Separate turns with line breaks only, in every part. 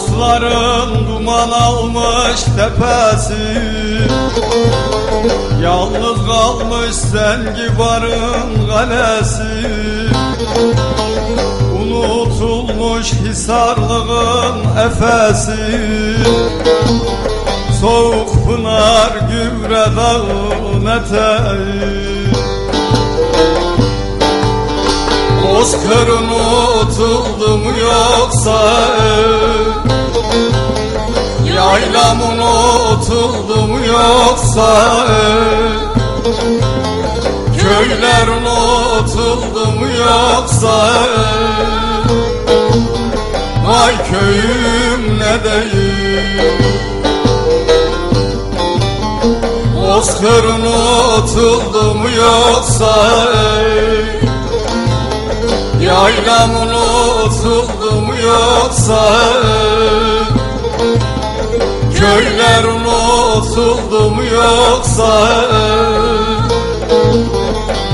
Torosların duman almış tepesi. Yalnız kalmış Sengibar'ın kalesi Unutulmuş Hisarlığın efesi. Soğuk pınar gübre dağın eteği. Bozkırın unutuldu mu yoksa Yaylam unutuldu mu yoksa Köyler unutuldu mu yoksa Vay köyüm ne değil Bozkır unutuldu mu yoksa Yaylam unutuldu mu yoksa Köyler unutuldu mu yoksa?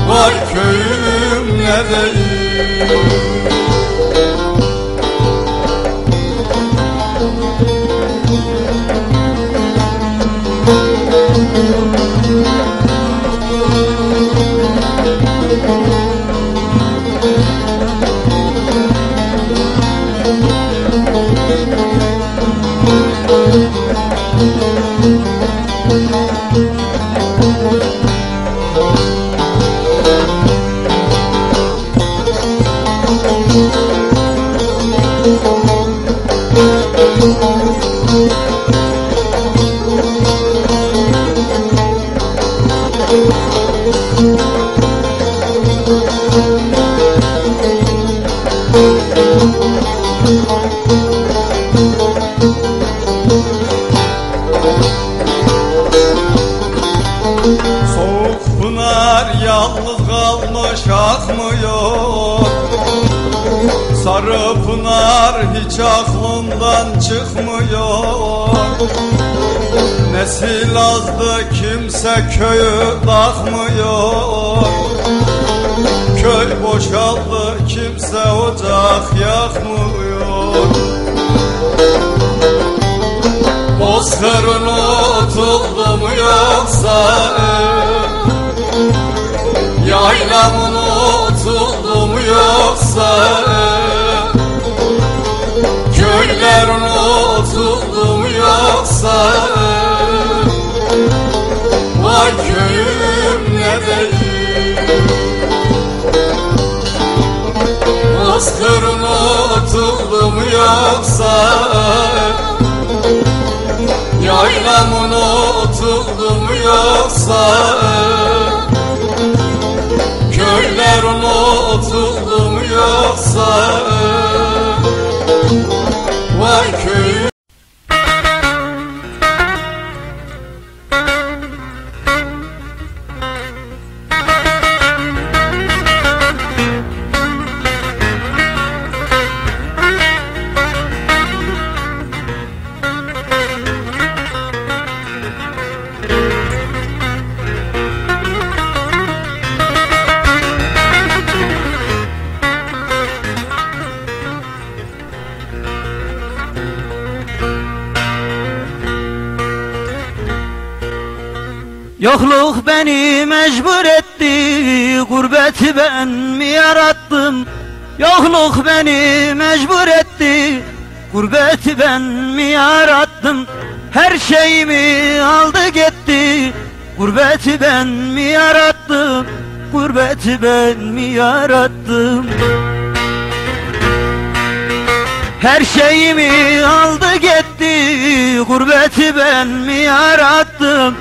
Vay köyüm ne Soğuk pınar yalnız kalmış akmıyor. Sarı pınar hiç aklımdan çıkmıyor. Nesil azdı kimse köyü takmıyor. Köy boşaldı kimse ocak yakmıyor Bozkırın unutuldu mu yoksa Yaylam unutuldu mu yoksa Köyler unutuldu mu yoksa Vay köyüm ne değil Bozkır unutuldu mu yoksa Yaylam unutuldu mu yoksa Köyler unutuldu mu yoksa
Yokluk beni mecbur etti Gurbeti ben mi yarattım? Yokluk beni mecbur etti Gurbeti ben mi yarattım? Her şeyimi aldı gitti Gurbeti ben mi yarattım? Gurbeti ben mi yarattım? Her şeyimi aldı gitti Gurbeti ben mi yarattım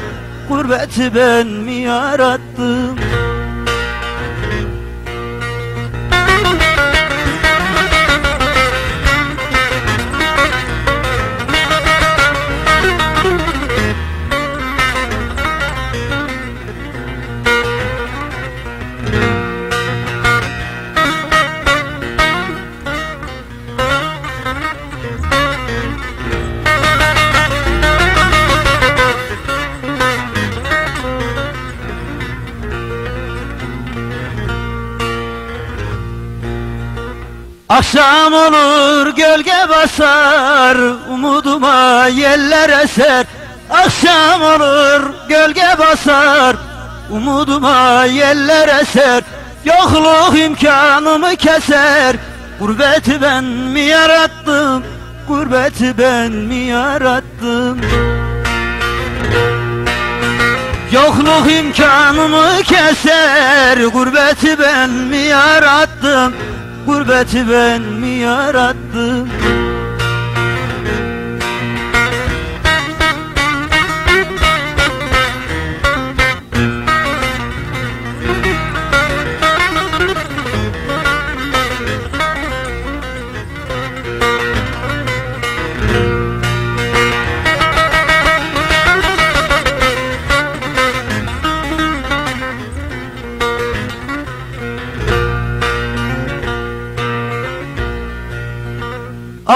Gurbeti ben mi yarattım olur gölge basar Umuduma yeller eser. Akşam olur gölge basar Umuduma yeller eser. Yokluk imkanımı keser Gurbeti ben mi yarattım? Gurbeti ben mi yarattım? Yokluk imkanımı keser Gurbeti ben mi yarattım Gurbeti ben mi yarattım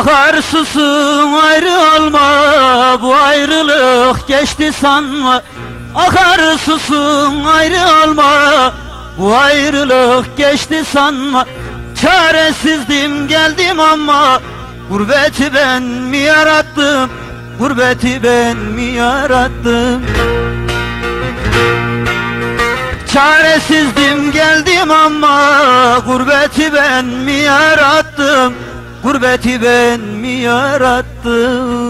Akar susun ayrı olma Bu ayrılık geçti sanma. Akar susun ayrı olma Bu ayrılık geçti sanma. Çaresizdim geldim ama Gurbeti ben mi yarattım? Gurbeti ben mi yarattım? Çaresizdim geldim ama Gurbeti ben mi yarattım Gurbeti ben mi yarattım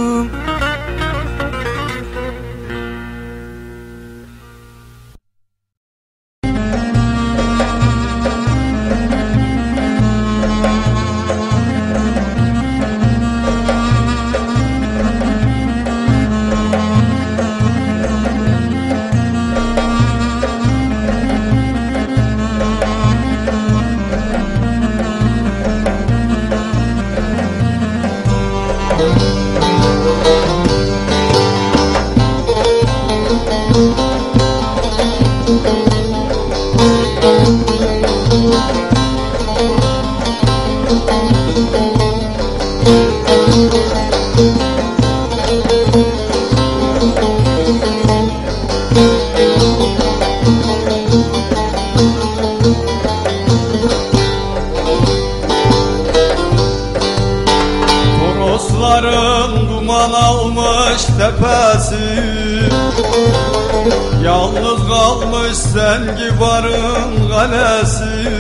Yalnız kalmış sen barın kalesi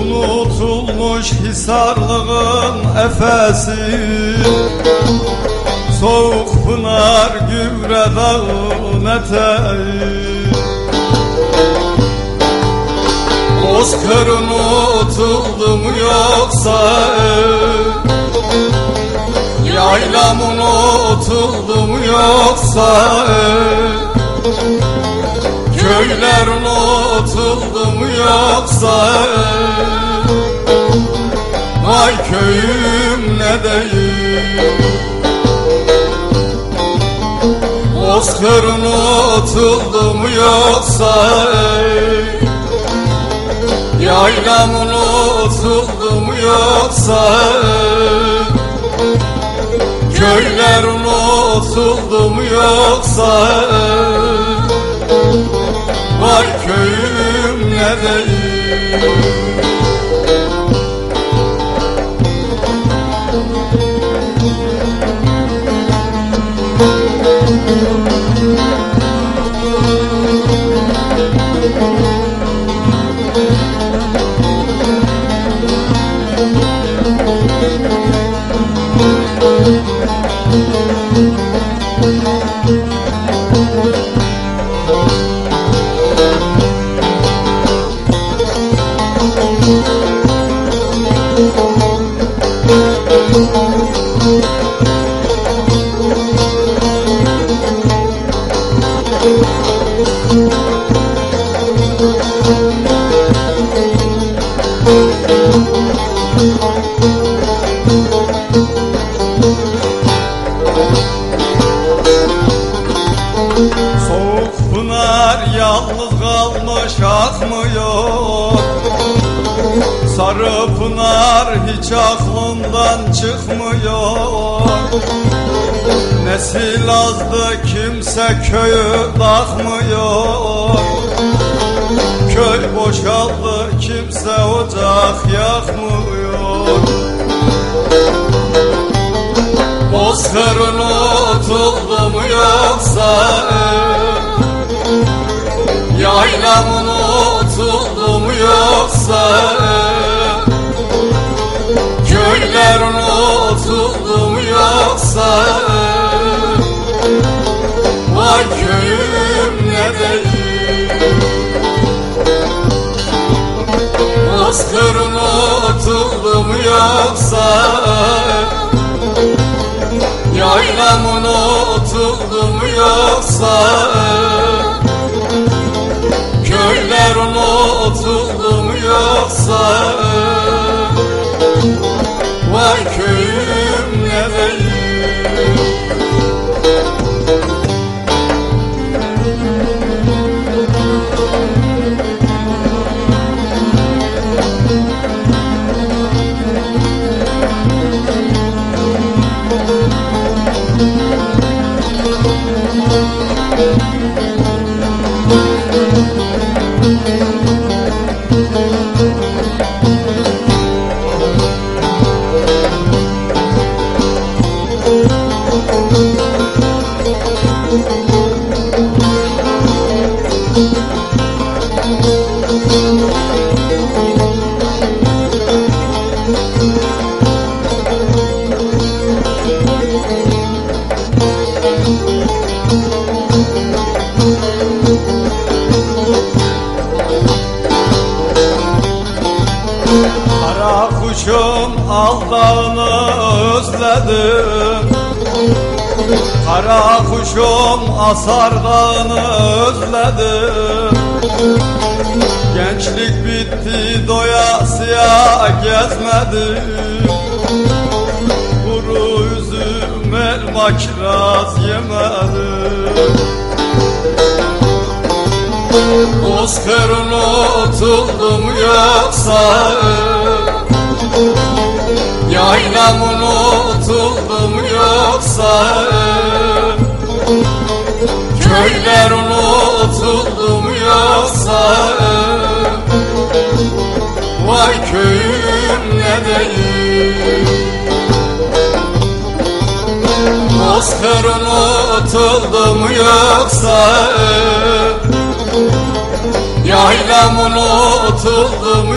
Unutulmuş hisarlığın efesi. Soğuk pınar gübre dağın eteği. Bozkırın unutuldu mu yoksa Yaylamın unutuldu mu yoksa Köyler unutuldu mu yoksa? Vay köyüm ne değil Bozkırın unutuldu mu yoksa? Yaylam unutuldu mu yoksa? Köyler unutuldu mu yoksa köyüm ne aklından çıkmıyor. Nesil azdı kimse köyü takmıyor. Köy köy boşaldı kimse ocak yakmıyor. Bozkırın otuldu mu yoksa Yaylamın Vay köyüm ne değil Bozkırın otuldu mu yoksa. Yaylamın otuldu mu yoksa. Köylerin otuldu mu yoksa. Vay köyüm aldağını özledim. Kara kuşum asar dağını özledim. Gençlik bitti doyasıya gezmedim. Kuru üzüm elma kiraz yemedim. Bozkırın otuldum yoksa Yaylamın otuldum yoksa? Köylerin otuldum yoksa? Vay köyüm ne değil Bozkırın otuldum yoksa? Yaylamın otuldum